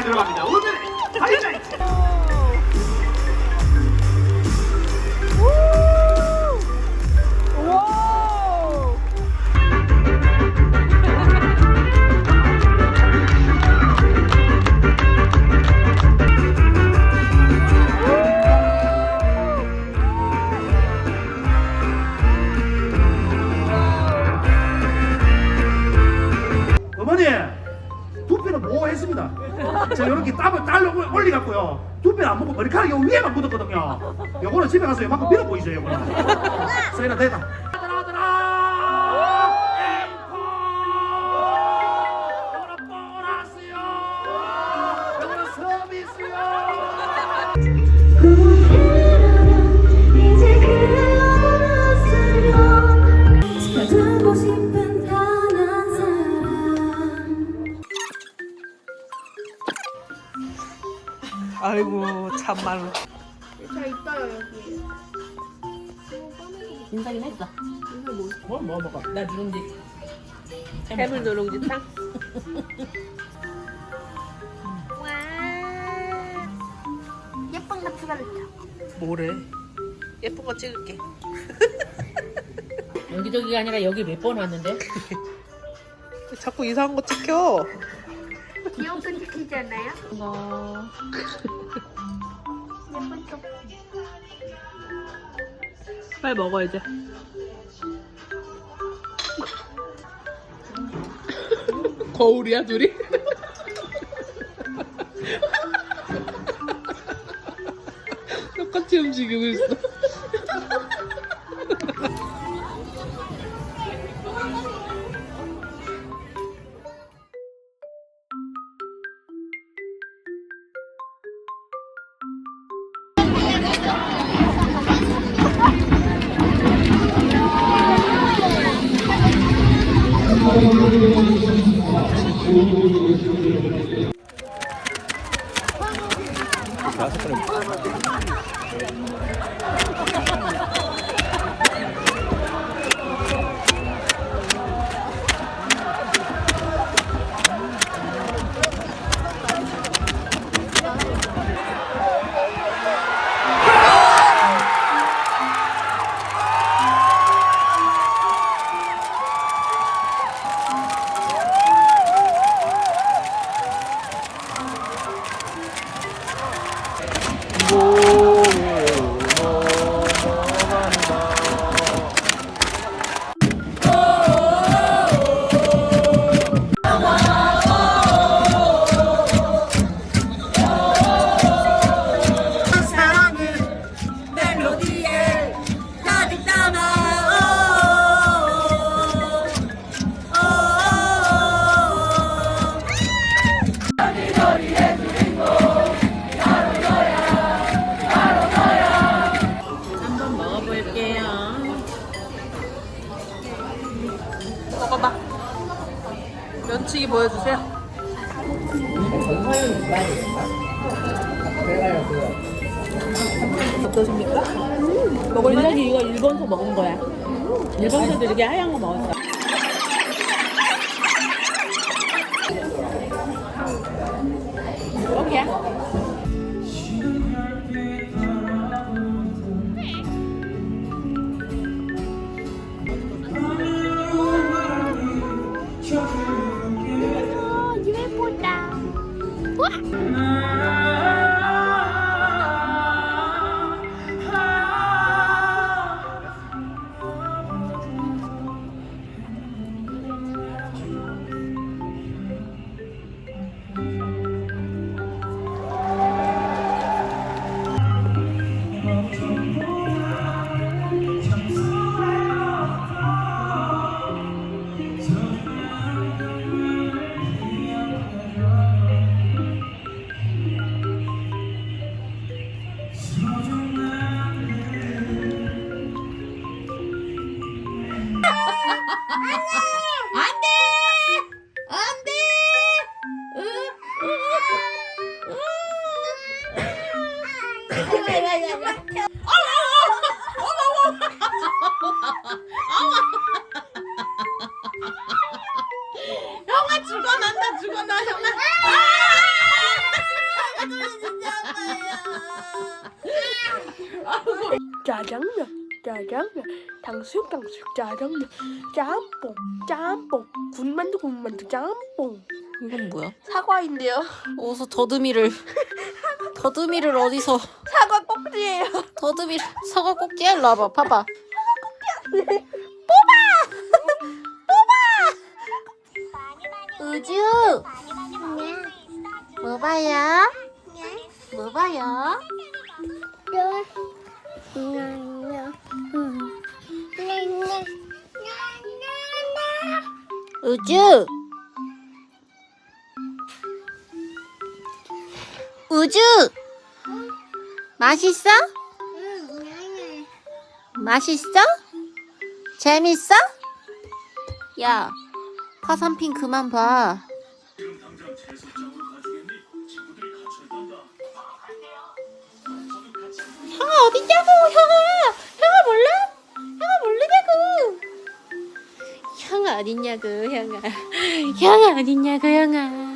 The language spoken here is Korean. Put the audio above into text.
이렇 두피는 안 먹고 머리카락이 요 위에만 묻었거든요. 요거는 집에 가서 요만큼 밀어 보이죠, 요거는. 요거는 보너스요! 요거는 서비스요! 아이고 참말로. 인사긴 했어. 뭐, 뭐 먹어? 나 누룽지. 해물 누룽지탕. 예쁜 거 찍어줬죠 뭐래? 예쁜 거 찍을게. 여기저기가 아니라 여기 몇 번 왔는데? 자꾸 이상한 거 찍혀. 귀여운 거 찍히지 않나요? 나 예쁜 쪽 빨리 먹어 이제. 거울이야 둘이? 똑같이 움직이고 있어. 한 보여주세요. 어떠십니까? 원작이 이거 일본서 먹은 거야. 일본서도 이렇게 하얀 거 먹었어. 형 짜장면, 짜장면, 당수육, 당수육, 짜장면, 짬뽕, 짬뽕, 군만두, 군만두, 짬뽕. 이건 뭐야? 사과인데요. 어서 더듬이를 더듬이를 어디서 사과 꼭지에요 더듬이를 사과 꼭지에 놔봐. 봐봐. 뽑아! 뽑아! 우주 뭐 봐요? 뭐 봐요? 우주 우주 맛있어? 맛있어? 재밌어? 야 화산핀 그만 봐 어딨냐고 형아. 형아 몰라? 형아 모르냐고. 형아 어딨냐고 형아. 형아 어딨냐고 형아